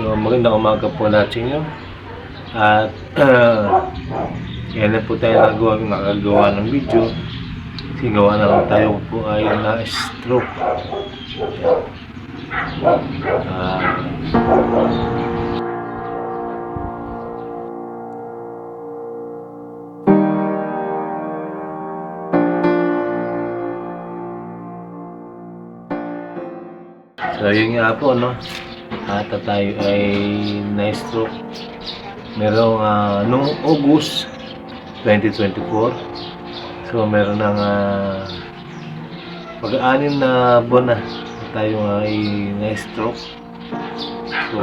So, magandang umaga po lahat sa inyo. At, uh, yan na po tayo nagawa, nakagawa ng video. Kasi gawa na lang tayo po ay na stroke. Ah, So yun nga po no. At tayo ay na-stroke. Merong ah, noong August 2024. So meron ng uh, pag-anim na buwan na tayo ay na-stroke. So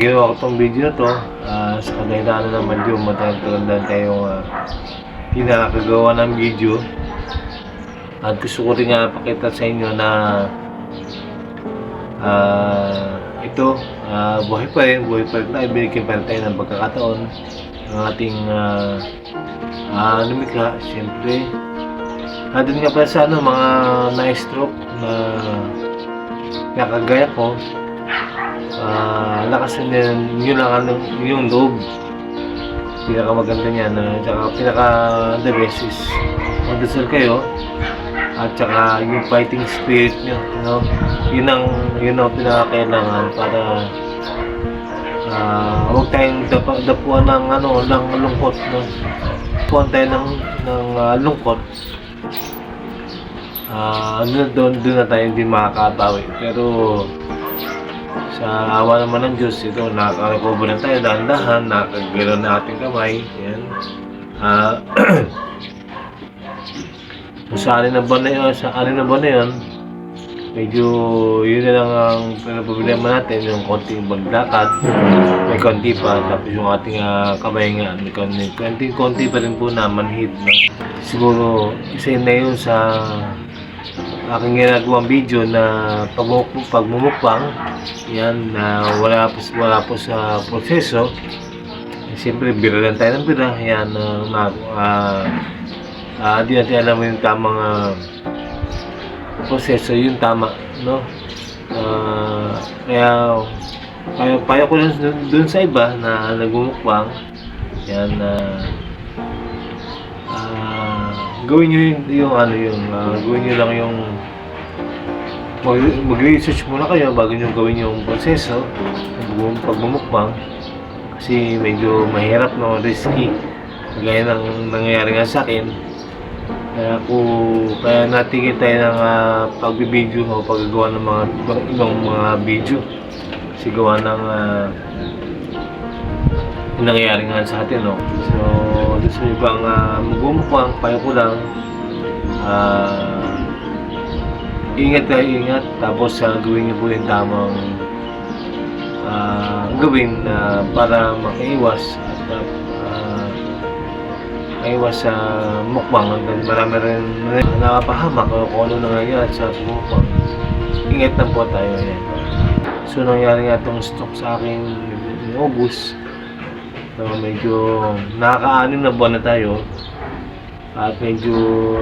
ginawa ko tong video na to ah, sa kadahilanan naman yung matagal-tagal tayong uh, pinakagawa ng video at gusto ko rin nga pakita sa inyo na ah, ito, ah, buhay pa rin, buhay pa rin tayo, binigyan pa rin tayo ng pagkakataon ng ating uh, uh, lumikha, siyempre. Nandun nga pala sa ano, mga na-stroke na nakagaya ko, ah, lakasan yun, yun lang ano, yung loob. Pinaka maganda niya na, tsaka pinaka the best is magdasal kayo at saka yung fighting spirit nyo, you know, yun ang, yun ang pinakakailangan para ah huwag tayong dapa, dapuan ng ano, ng lungkot, no? Dapuan tayo ng, ng ah, lungkot. Ah, ano doon, doon na tayo hindi makakabawi. Pero sa awa naman ng Diyos, ito, nakaka-recover na tayo, dahan-dahan, nakakagalaw na ating kamay, yan. Ah, Sa alin na ba na yun, sa alin na ba na yun, medyo yun na lang ang problema natin, yung konting maglakad, may konti pa, tapos yung ating uh, kamay nga, may konti, konti, konti pa rin po na manhid. No? Siguro, isa na yun sa aking ginagawang video na pag pagmumukbang, yan, na wala po, wala po sa proseso, Siyempre, bira lang tayo ng bira. Yan, uh, mag, uh, ah di natin alam yung tamang ah, proseso, yung tama, no? Ah, kaya, kaya payo ko lang dun, dun sa iba na nagmumukbang, yan na ah, gawin nyo yung, yung ano yung, ah, gawin nyo lang yung mag, mag-research muna kayo bago nyo gawin yung proseso ng pagmumukbang kasi medyo mahirap no, risky gaya ng nangyayari nga sa akin kaya ako, kaya natigil tayo ng uh, pagbibideo o paggagawa ng mga ibang, ibang mga video. Kasi gawa ng uh, nangyayari nga sa atin, no? So, sa ibang uh, magmumukhang, payo ko lang, uh, ingat tayo, ingat. Tapos, uh, gawin niyo po yung tamang uh, gawin uh, para makaiwas at uh, iwas sa mukbang hanggang marami rin nakapahamak o kung ano nangyayari sa mukbang. Ingat lang po tayo yan. So nangyari nga itong stroke sa akin in August. So medyo nakaka-anim na buwan na tayo. At medyo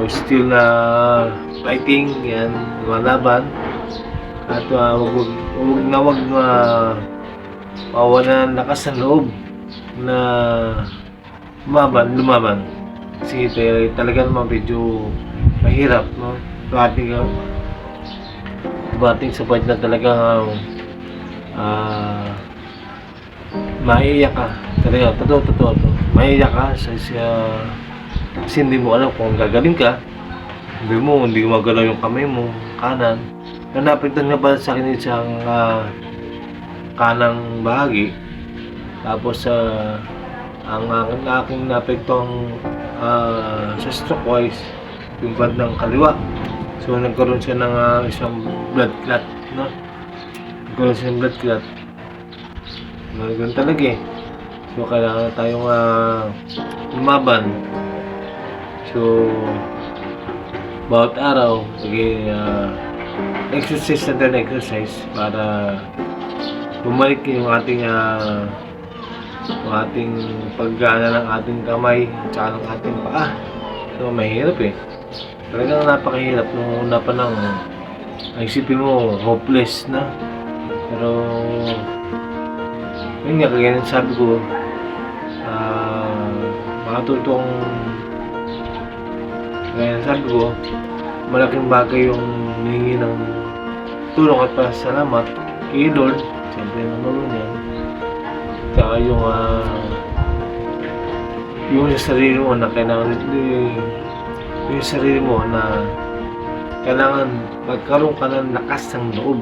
still na fighting yan, lumalaban. At uh, wag, wag, wag na wag na mawala ng lakas ng loob na lumaban, lumaban. Kasi eh, talaga naman medyo mahirap, no? Bating ka, bating sa point na talaga ah maiiyak ka. Talaga, totoo, totoo, to. Maiiyak ka sa, sa kasi hindi mo alam kung gagaling ka. Hindi mo, hindi gumagalaw yung kamay mo, kanan. Kaya napitan nga ba sa akin isang ah, kanang bahagi. Tapos sa ang aking, aking napektong uh, sa stroke wise yung bandang kaliwa. So nagkaroon siya ng uh, isang blood clot no? nagkaroon siya ng blood clot. Nagkaroon talaga eh. So kailangan tayong uh, lumaban. So bawat araw sige uh, exercise na din exercise para bumalik yung ating uh, yung ating paggana ng ating kamay at ng ating paa. So, mahirap eh. Talagang napakahirap nung una pa nang isipin mo, hopeless na. Pero, yun nga, kagaya sabi ko, ah, makatutong, kagaya ng sabi ko, malaking bagay yung hihingi ng tulong at pasalamat kay Lord, siyempre naman yan. Tsaka yung, ah, yung sa sarili mo na kailangan, yung, yung sarili mo na kailangan magkaroon ka ng lakas ng loob.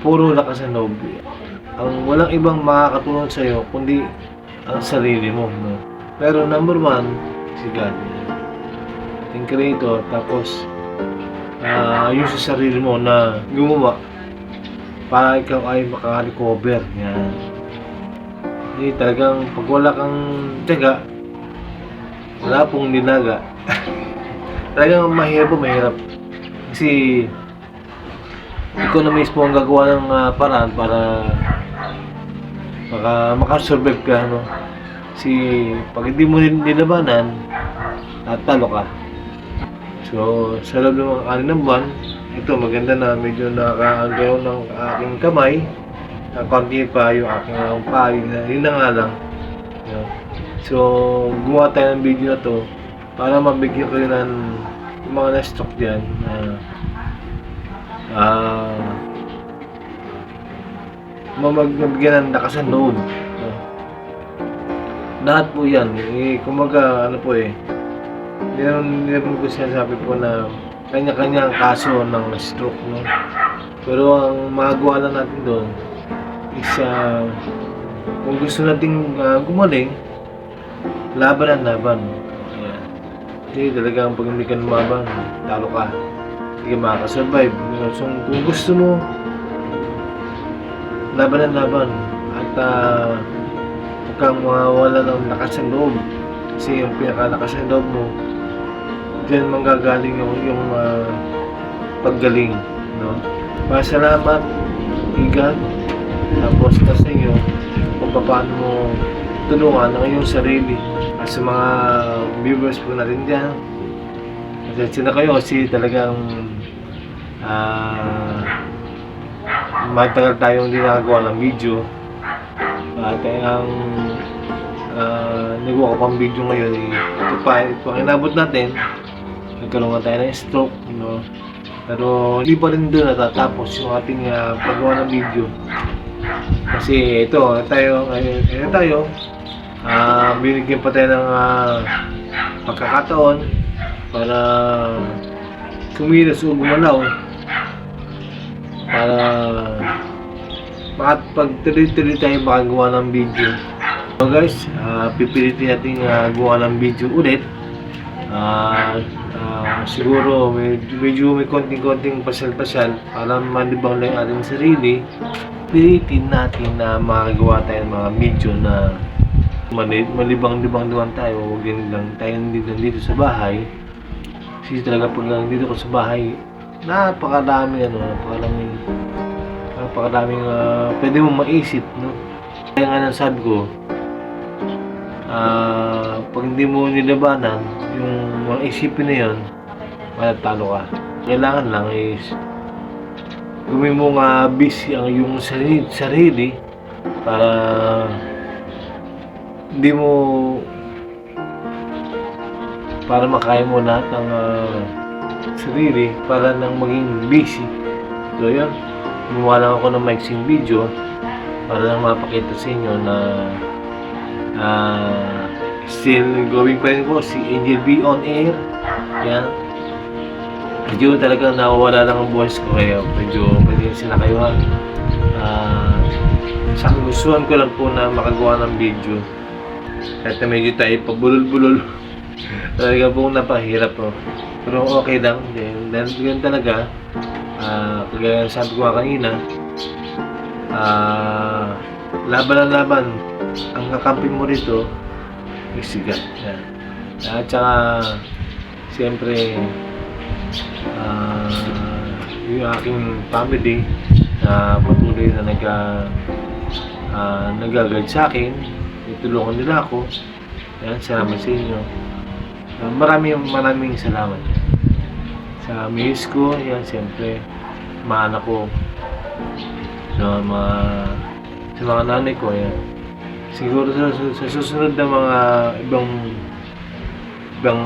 Puro lakas ng loob. Ang walang ibang makakatulong sa iyo kundi ang sarili mo. No? Pero number one, si God. Ating creator. Tapos, ah yung sa sarili mo na gumawa para ikaw ay makarecover. Yan. Hindi talagang pag wala kang tiyaga, wala pong ninaga. talagang mahirap po, mahirap. Kasi ikaw na mismo ang gagawa ng ah, paraan para maka, makasurvive ka, no? Kasi pag hindi mo nil- nilabanan, tatalo ka. So, sa loob ng mga anin ng buwan, ito maganda na medyo nakakaagaw ng aking kamay. Ang konti yung aking uh, pa, yun, na- nga lang. Yun. So, gumawa tayo ng video na to para mabigyan ko yun ng yung mga na-stock dyan na ah mamag mabigyan ng lakas ng loob. No? Lahat po yan. Eh, kumaga, ano po eh, hindi naman, hindi naman ko po na kanya-kanya ang kaso ng stroke. No? Pero ang magawa lang natin doon is ah, kung gusto nating ah, gumaling, laban ang laban. Ayan. Hindi talagang pag hindi ka lumaban, talo ka. Hindi ka makakasurvive. So, kung gusto mo, laban ang laban. At uh, huwag kang mawawala ng lakas ng loob. Kasi yung pinakalakas ng loob mo, diyan manggagaling yung, yung ah, paggaling. No? Pasalamat, igan, tapos na sa iyo kung paano mo tulungan ang iyong sarili. At sa mga viewers po natin dyan, Pasensya na kayo kasi talagang ah matagal tayong hindi nakagawa ng video. At eh, ang ah nagawa ko pang video ngayon eh, ito pa, ito ang inabot natin. Nagkaroon tayo ng stroke, no? Pero hindi pa rin doon natatapos yung ating ah, paggawa ng video. Kasi ito, tayo, ngayon tayo, ah binigyan pa tayo ng ah, pagkakataon para kumilos o gumalaw para makapagtuloy-tuloy tayo makagawa ng video. So guys, ah, pipilitin natin ah, gawa ng video ulit. Ah, ah, siguro medyo, medyo may konting-konting pasal-pasal para malibang lang ating sarili. Pilitin natin na makagawa tayo ng mga video na mali- malibang-libang naman tayo. Huwag din lang tayo nandito, nandito sa bahay. Kasi talaga pag nandito ko sa bahay, napakadami ano, napakaraming napakaraming ah, pwede mo maisip, no? Kaya nga sabi ko, ah, pag hindi mo nilabanan, yung mga isipin na yun, matatalo ka. Kailangan lang is gawin mo nga busy ang yung sarili, sarili para hindi mo para makaya mo lahat ng ah, sarili para nang maging busy. So yun, gumawa lang ako ng mixing video para lang mapakita sa inyo na ah, still going pa rin po si Angel B on air. Yan. Medyo talagang nawawala lang ang voice ko kaya medyo pwede sila kayo ha. Ah, sa gustuhan ko lang po na makagawa ng video. Kahit na medyo tayo pabulol-bulol. Talaga pong napahirap po. Pero okay lang. Then, dahil ganun talaga, ah, kagaya sabi ko nga kanina, ah, laban ang laban. Ang kakampi mo rito, isigat. Yan. At saka, siyempre, ah, yung aking family na patuloy na nag uh, nag-guide sa akin, itulungan nila ako. Yan, salamat sa inyo. Uh, maraming maraming salamat. Sa miss ko, yan, siyempre, mga anak ko, sa mga sa mga nanay ko yan. Siguro sa, sa susunod na mga ibang ibang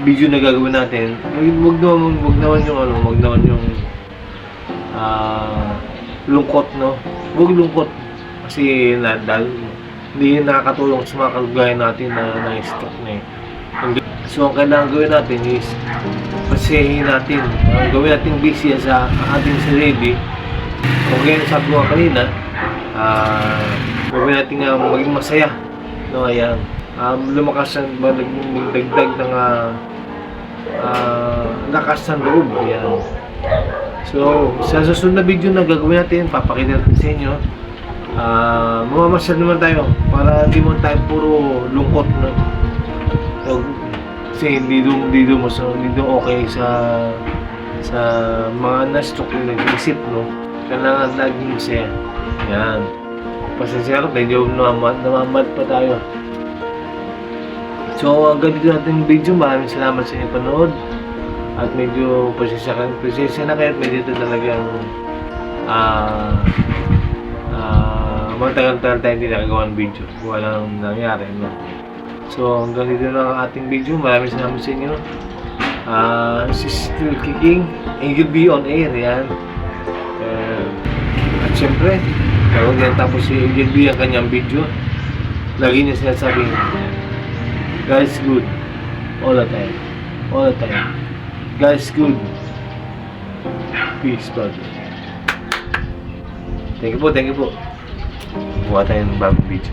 video na gagawin natin, wag, wag naman wag naman yung ano, wag naman yung ah lungkot no. Wag lungkot kasi na dahil hindi nakakatulong sa mga kalagayan natin na na-stuck na eh. Ang- So, ang kailangan gawin natin is pasahin natin. Uh, gawin natin busy sa ating sarili. Kung gaya na sabi ko kanina, ah gawin natin nga maging masaya. No, ayan. Um, lumakas ang mag- magdagdag ng ah, ah, lakas ng loob. Ayan. So, sa susunod na video na gagawin natin, papakita natin sa inyo. Ah, mamamasyal naman tayo para hindi mo tayo puro lungkot no. So, kasi hindi doon hindi doon mas hindi doon okay sa sa mga na-stroke yung nag-isip no. Kailangan laging masaya. Yan. Pasensya ka, medyo namamad, namamad pa tayo. So, hanggang dito natin video. Maraming salamat sa inyong panood. At medyo pasensya ka, pasensya na kayo medyo ito talagang ah ah matagal-tagal tayo hindi nakagawa ng video. Walang nangyari, no? So, hanggang dito na ang ating video. Maraming salamat sa inyo. Ah, si Still Kicking, Angel B on air, yan. Eh, at syempre, bago yan tapos si Angel B ang kanyang video, lagi niya sinasabi, guys good, all the time, all the time. Guys good. Peace, God. Thank you po, thank you po. Buha tayo ng bagong video.